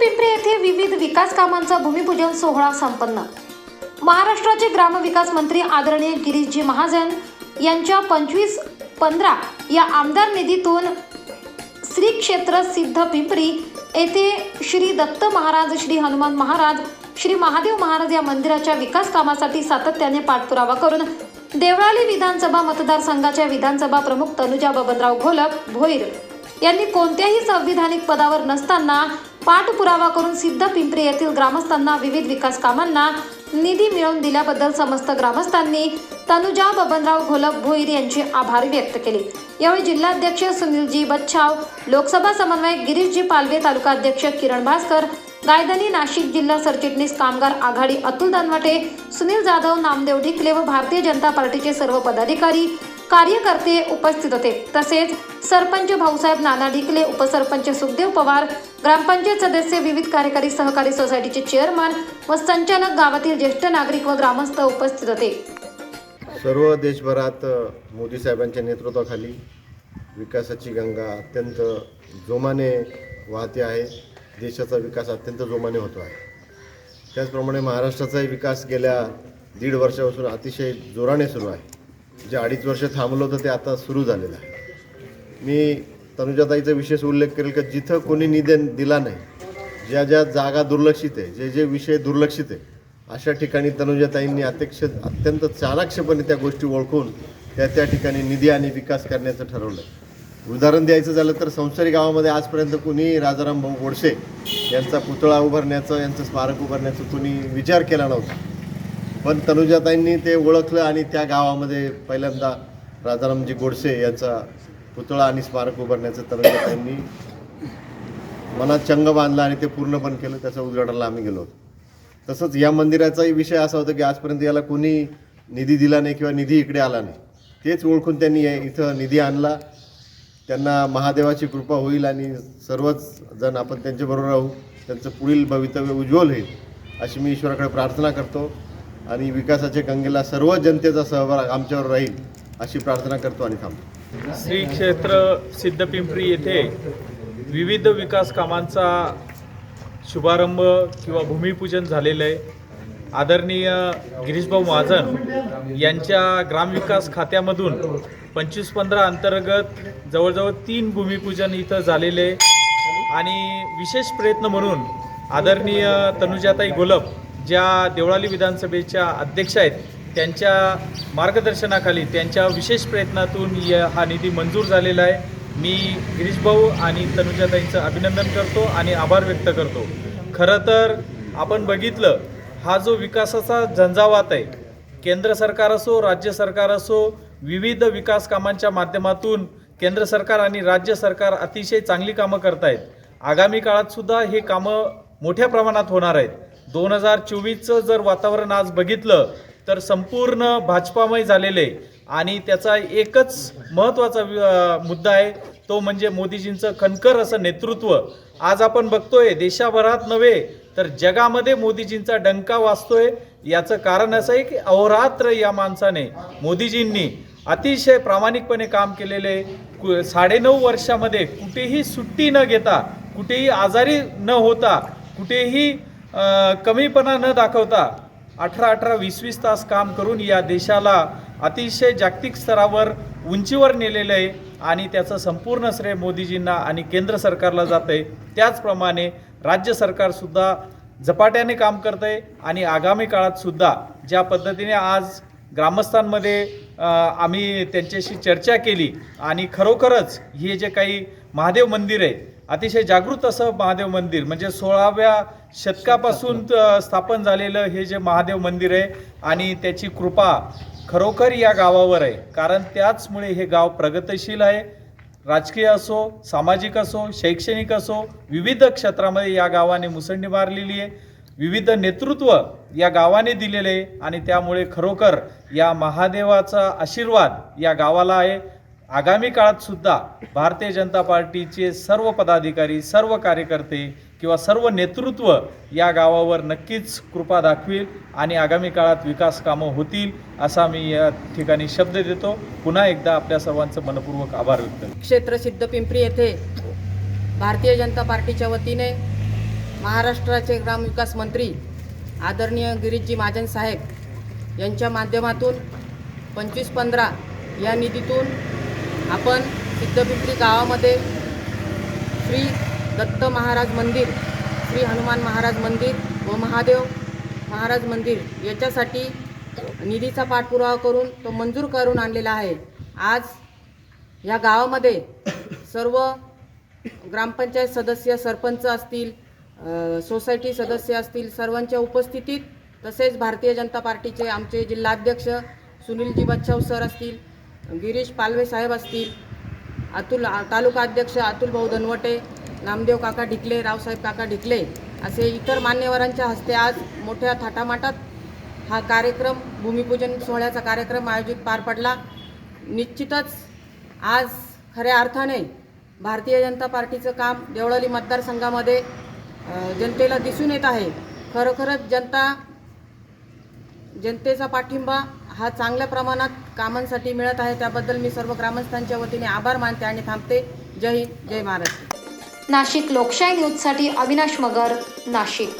पिंपरी येथे विविध विकास कामांचा भूमिपूजन सोहळा संपन्न. महाराष्ट्राचे ग्रामविकास मंत्री आदरणीय गिरीशजी महाजन यांच्या पंचवीस पंधरा या आमदार निधीतून श्री क्षेत्र सिद्ध पिंपरी येथे श्री दत्त महाराज श्री हनुमान महाराज श्री महादेव महाराज या मंदिराच्या विकास कामासाठी सातत्याने पाठपुरावा करून देवळाली विधानसभा मतदारसंघाच्या विधानसभा प्रमुख तनुजा बबनराव घोलप भोईर यांनी कोणत्याही संविधानिक पदावर नसताना पाठपुरावा करून सिद्ध पिंपरी येथील ग्रामस्थांना विविध विकास कामांना निधी मिळवून दिल्याबद्दल समस्त ग्रामस्थांनी तनुजा बबनराव घोलप भोईर यांचे आभार व्यक्त केले. यावेळी जिल्हाध्यक्ष सुनीलजी बच्छाव लोकसभा समन्वयक गिरीशजी पालवे तालुका अध्यक्ष किरण भास्कर गायधनी नाशिक जिल्हा सरचिटणीस कामगार आघाडी अतुल दानवाटे सुनील जाधव नामदेव ढिकले व भारतीय जनता पार्टीचे सर्व पदाधिकारी कार्यकर्ते उपस्थित होते. तसेच सरपंच भाऊसाहेब नाना ढिकले उपसरपंच सुखदेव पवार ग्रामपंचायत सदस्य विविध कार्यकारी सहकारी सोसायटीचे चेअरमन व संचालक गावातील ज्येष्ठ नागरिक व ग्रामस्थ उपस्थित होते. सर्व देशभरात मोदी साहेबांच्या नेतृत्वाखाली विकासाची गंगा अत्यंत जोमाने वाहते आहे. देशाचा विकास अत्यंत जोमाने होतो आहे. त्याचप्रमाणे महाराष्ट्राचाही विकास गेल्या दीड वर्षापासून अतिशय जोराने सुरू आहे. जे अडीच वर्ष थांबलं होतं ते आता सुरू झालेलं आहे. मी तनुजाताईचा विशेष उल्लेख करेल का जिथं कोणी निधन दिला नाही ज्या ज्या जागा दुर्लक्षित आहे जे जे विषय दुर्लक्षित आहे अशा ठिकाणी तनुजाताईंनी अत्यक्ष अत्यंत चाणाक्षपणे त्या गोष्टी ओळखून त्या त्या ठिकाणी निधी आणि विकास करण्याचं ठरवलं उदाहरण द्यायचं झालं तर संसारी गावामध्ये आजपर्यंत कुणी राजाराम भाऊ गोडसे यांचा पुतळा उभारण्याचं यांचं स्मारक उभारण्याचं कुणी विचार केला नव्हता. पण तनुजाताईंनी ते ओळखलं आणि त्या गावामध्ये पहिल्यांदा राजारामजी गोडसे यांचा पुतळा आणि स्मारक उभारण्याचं तनुजाताईंनी मनात चंग बांधला आणि ते पूर्ण पण केलं त्याचं उद्घाटनाला आम्ही गेलो होतो. तसंच या मंदिराचाही विषय असा होता की आजपर्यंत याला कोणी निधी दिला नाही किंवा निधी इकडे आला नाही. तेच ओळखून त्यांनी इथं निधी आणला. त्यांना महादेवाची कृपा होईल आणि सर्वच जण आपण त्यांच्याबरोबर राहू त्यांचं पुढील भवितव्य उज्ज्वल होईल अशी मी ईश्वराकडे प्रार्थना करतो. आणि विकासाच्या गंगेला सर्व जनतेचा सहभाग आमच्यावर राहील अशी प्रार्थना करतो आणि थांबतो. श्री क्षेत्र सिद्धपिंपरी येथे विविध विकास कामांचा शुभारंभ किंवा भूमिपूजन झालेलं आहे. आदरणीय गिरीशभाऊ महाजन यांच्या ग्रामविकास खात्यामधून पंचवीस पंधरा अंतर्गत जवळजवळ तीन भूमिपूजन इथं झालेले आहे. आणि विशेष प्रयत्न म्हणून आदरणीय तनुजाताई गोलप ज्या देवळाली विधानसभेच्या अध्यक्ष आहेत त्यांच्या मार्गदर्शनाखाली त्यांच्या विशेष प्रयत्नातून या हा निधी मंजूर झालेला आहे. मी गिरीश भाऊ आणि तनुजाताईंचं अभिनंदन करतो आणि आभार व्यक्त करतो. खरं तर आपण बघितलं हा जो विकासाचा झंझावात आहे केंद्र सरकार असो राज्य सरकार असो विविध विकास कामांच्या माध्यमातून केंद्र सरकार आणि राज्य सरकार अतिशय चांगली कामं करत आहेत आगामी काळातसुद्धा हे कामं मोठ्या प्रमाणात होणार आहेत. दोन हजार चोवीसचं जर वातावरण आज बघितलं तर संपूर्ण भाजपामय झालेले आणि त्याचा एकच महत्त्वाचा मुद्दा आहे तो म्हणजे मोदीजींचं खनकर असं नेतृत्व. आज आपण बघतोय देशाभरात नव्हे तर जगामध्ये मोदीजींचा डंका वाचतोय याचं कारण असं आहे की अहोरात्र या माणसाने मोदीजींनी अतिशय प्रामाणिकपणे काम केलेले कु साडेनऊ वर्षामध्ये कुठेही सुट्टी न घेता कुठेही आजारी न होता कुठेही कमीपणा न दाखवता अठरा अठरा वीस वीस तास काम करून या देशाला अतिशय जागतिक स्तरावर उंचीवर नेलेलं आहे आणि त्याचं संपूर्ण श्रेय मोदीजींना आणि केंद्र सरकारला जातं आहे. त्याचप्रमाणे राज्य सरकारसुद्धा झपाट्याने काम करतं आहे आणि आगामी काळात सुद्धा ज्या पद्धतीने आज ग्रामस्थांमध्ये आम्ही त्यांच्याशी चर्चा केली आणि खरोखरच हे जे काही महादेव मंदिर आहे अतिशय जागृत असं महादेव मंदिर म्हणजे सोळाव्या शतकापासून स्थापन झालेलं हे जे महादेव मंदिर आहे आणि त्याची कृपा खरोखर या गावावर आहे. कारण त्याचमुळे हे गाव प्रगतशील आहे. राजकीय असो सामाजिक असो शैक्षणिक असो विविध क्षेत्रामध्ये या गावाने मुसंडी मारलेली आहे. विविध नेतृत्व या गावाने दिलेले आणि त्यामुळे खरोखर या महादेवाचा आशीर्वाद या गावाला आहे. आगामी काळात सुद्धा भारतीय जनता पार्टीचे सर्व पदाधिकारी सर्व कार्यकर्ते किंवा सर्व नेतृत्व या गावावर नक्कीच कृपा दाखवील आणि आगामी काळात विकास कामं होतील असा मी या ठिकाणी शब्द देतो. पुन्हा एकदा आपल्या सर्वांचं मनपूर्वक आभार व्यक्त क्षेत्र सिद्ध पिंपरी येथे भारतीय जनता पार्टीच्या वतीने महाराष्ट्राचे ग्रामविकास मंत्री आदरणीय गिरीशजी महाजन साहेब यांच्या माध्यमातून पंचवीस पंधरा या निधीतून आपण सिद्धपिंपरी गावामध्ये श्री दत्त महाराज मंदिर श्री हनुमान महाराज मंदिर व महादेव महाराज मंदिर याच्यासाठी निधीचा पाठपुरावा करून तो मंजूर करून आणलेला आहे. आज या गावामध्ये सर्व ग्रामपंचायत सदस्य सरपंच असतील सोसायटी सदस्य असतील सर्वांच्या उपस्थितीत तसेच भारतीय जनता पार्टीचे आमचे जिल्हाध्यक्ष सुनीलजी बच्छाव सर असतील गिरीश पालवे साहेब असतील अतुल तालुका अध्यक्ष अतुल भाऊ धनवटे नामदेव काका ढिकले रावसाहेब काका ढिकले असे इतर मान्यवरांच्या हस्ते आज मोठ्या थाटामाटात हा कार्यक्रम भूमिपूजन सोहळ्याचा कार्यक्रम आयोजित पार पडला. निश्चितच आज खऱ्या अर्थाने भारतीय जनता पार्टीचं काम देवळाली मतदारसंघामध्ये जनतेला दिसून येत आहे. खरोखरच जनता जनतेचा पाठिंबा हा चांगल्या प्रमाणात कामांसाठी मिळत आहे. त्याबद्दल मी सर्व ग्रामस्थांच्या वतीने आभार मानते आणि थांबते. जय हिंद जय महाराष्ट्र. नाशिक लोकशाही न्यूजसाठी अविनाश मगर नाशिक.